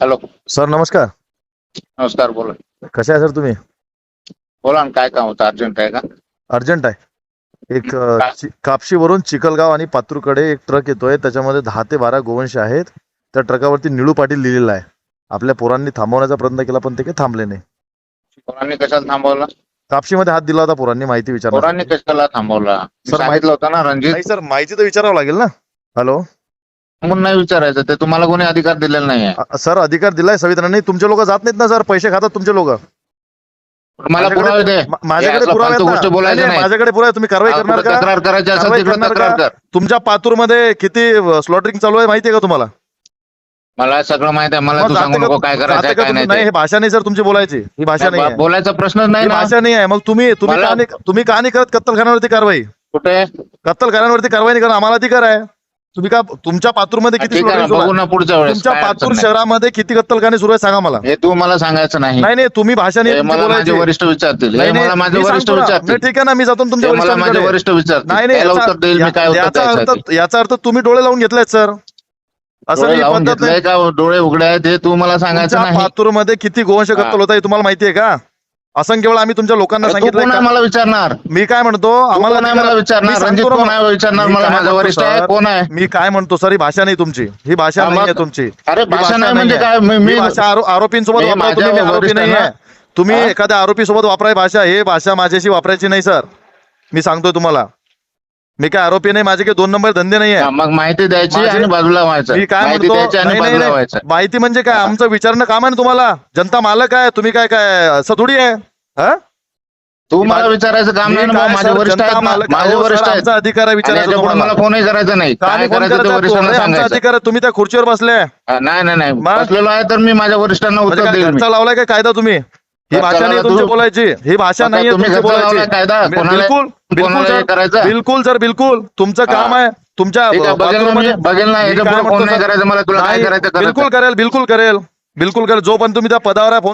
Hello. Sir नमस्कार. नमस्कार बोला. कसे आहे सर तुम्ही? बोला ना काय काम होतं? अर्जंट आहे का? अर्जंट आहे. एक अ, चि- कापशीवरून चिखलगाव आणि पातूरकडे एक ट्रक येतोय. त्याच्यामध्ये दहा ते बारा गोवंश आहेत. त्या ट्रकावरती निळू पाटील लिहिलेला आहे. आपल्या पोरांनी थांबवण्याचा प्रयत्न केला पण ते काही थांबले नाही. पोरांनी कशाला थांबवला? कापशीमध्ये हात दिला होता पोरांनी माहिती विचारणार. पोरांनी कशाला थांबवला? मी सर, सांगितलं होतं ना रणजित. नाही सर माहिती तर विचारावं लागेल ना. हॅलो. म्हणून नाही विचारायचं ते तुम्हाला कोणी अधिकार दिलेला नाही आहे अ, सर अधिकार दिलाय संविधानाने तुमचे लोक जात नाहीत ना सर? पैसे खातात तुमचे लोक. मला पुरावे दे. माझ्याकडे पुरावे आहेत गोष्टी ना. बोलायचं नाही, नाही, नाही. माझ्याकडे पुरावे तुम्ही कारवाई करणार का? तक्रार करायची असेल कारवाई तिकडे करणार तक्रार का? कर. तुमच्या पातूरमध्ये किती स्लॉटरिंग चालू आहे माहिती आहे का तुम्हाला? मला सगळं माहीत आहे. मला मग तू जाते सांगू नको काय जाते करायचं का काय तुम्ही? नाही. हे भाषा नाही सर तुमची बोलायची. ही भाषा नाही आहे. बोलायचा प्रश्नच नाही ही ना. भाषा नाही आहे. मग तुम्ही तुम्ही मला- का नाही तुम्ही का नाही करत कत्तलखान्यावरती कारवाई? कुठे? कत्तलखान्यावरती कारवाई नाही करा आम्हाला अधिकार आहे. तुम्ही का तुमच्या पातूरमध्ये किती ठीक आहे ना, बघू? ना पुढच्या वेळेस तुमच्या काय अडचण पातूर नाही. शहरामध्ये किती कत्तलखाने सुरू आहे सांगा मला हे तू मला सांगायचं नाही नाही नाही तुम्ही भाषा नाही हे मला माझे बोलायची. वरिष्ठ विचारतील हे नाही, नाही, मला माझे मी वरिष्ठ सांगतो ना. विचारतील नाही, ठीक आहे ना मी जातो ना तुमच्या हे मला माझे वरिष्ठांकडे. वरिष्ठ विचारतील नाही नाही त्याला याचा- उत्तर देईल मी काय उत्तर याचा द्यायचं अर्थ याचा अर्थ तुम्ही डोळे लावून घेतलेत सर असं ही लावून पद्धत नाही का डोळे उघडे आहेत हे तू मला सांगायचं तुमच्या नाही पातूरमध्ये किती गोवंश. कत्तल होत आहे तुम्हाला माहिती आहे का असंख्य वेळा आम्ही तुमच्या लोकांना सांगितलं मला विचारणार? मी काय म्हणतो आम्हाला अधिकार- मला मी विचारणार रणजित कोण. आहे विचारणार? मी मला काय माझा म्हणतो, वरिष्ठ आहे सर, कोण आहे? मी काय म्हणतो सर? ही भाषा नाही तुमची. ही भाषा नाही आहे तुमची. अरे भाषा नाही म्हणजे. काय? मी भाषा आरो- आरोपींसोबत आरोपी नाही तुम्ही? एखाद्या आरोपी सोबत वापराय भाषा हे भाषा माझ्याशी वापरायची नाही सर. मी सांगतोय तुम्हाला. मी काय आरोपी नाही माझे काही दोन नंबर धंदे नाही आहे मग माहिती द्यायची माझे- आणि बाजूला व्हायचं. मी काय माहिती म्हणतो? द्यायची आणि नाही, नाही, बाजूला नाही. व्हायचं. माहिती म्हणजे काय? आमचं विचारणं काम आहे ना तुम्हाला? जनता मालक आहे तुम्ही काय काय असं थोडी आहे? हा? तू मी मला विचारायचं काम नाही ना काय मग माझे सर, वरिष्ठ जनता आहेत ना, मालक- माझे अहो, सर, वरिष्ठ आहेत. आमचा अधिकार आहे आणि विचारायचं तुम्हाला मला फोनही करायचा नाही. का काय फोन करायचं ते करत? आहे? वरिष्ठांना आमचा सांगायचं. अधिकार आहे. तुम्ही त्या खुर्चीवर बसले. हा, नाही नाही नाही. मग? बसलेलो आहे तर मी माझ्या वरिष्ठांना म्हणजे उत्तर काय देईल मी. घरचा लावलाय काय कायदा तुम्ही? ही भाषा नाही तुमची? बोलायची. ही भाषा नाही तुमची बोलायची. बिलकुल बिलकुल? बिलकुल सर बिलकुल. तुमचं काम. आहे. तुमच्या ठीक आहे, बघेल ना मी, बाथरूममध्ये- बघेल ना, मी याच्या काय पुढे म्हणतो फोन नाही सर, करायचं मला, तुला काय नाही, करायचं करायचं. बिलकुल करेल बिलकुल करेल. बिलकुल करेल. जोपर्यंत तुम्ही त्या पदावर आहे फोन